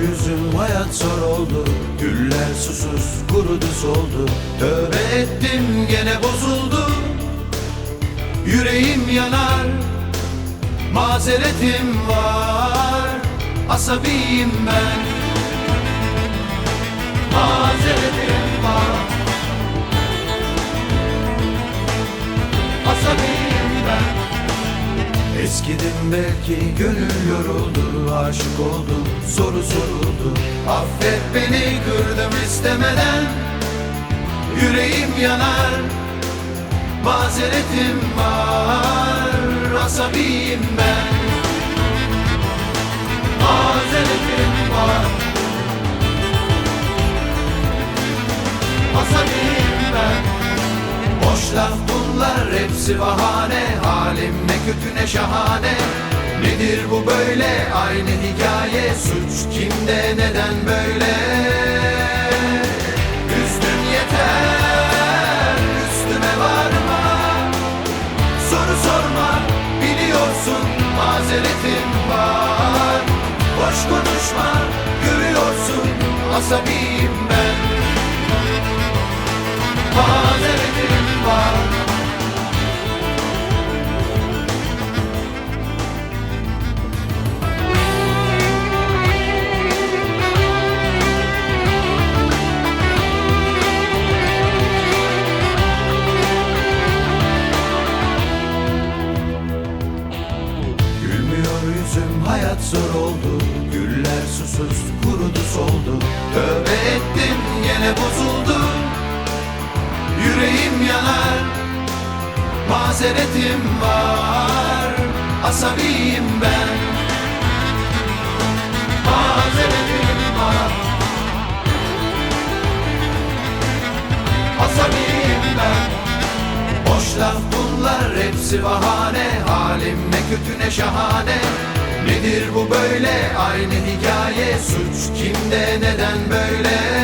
yüzüm hayat zor oldu. Güller susuz kurudu soldu. Tövbe ettim gene bozuldu. Yüreğim yanar Mazeretim var. Asabiyim ben. Mazeretim Eskidim belki gönül yoruldu Aşık oldum soru soruldu. Affet beni kırdım istemeden Yüreğim yanar Mazeretim var Asabiyim ben. Mazeretim var. Asabiyim ben. Boş laf bunlar hepsi bahane Halim ne kötü ne şahane. Nedir bu böyle? Aynı hikaye Suç kimde neden böyle? Üstün yeter üstüme varma. Soru sorma biliyorsun mazeretim var. Boş konuşma görüyorsun asabiyim ben. Mazeretim var hayat zor oldu. Güller susuz kurudu soldu. Tövbe ettim gene bozuldu. Yüreğim yanar Mazeretim var. Asabiyim ben. Mazeretim var. Asabiyim ben. Boş laf bunlar hepsi bahane. Halim ne kötü ne şahane Nedir bu böyle? Aynı hikaye. Suç kimde? Neden böyle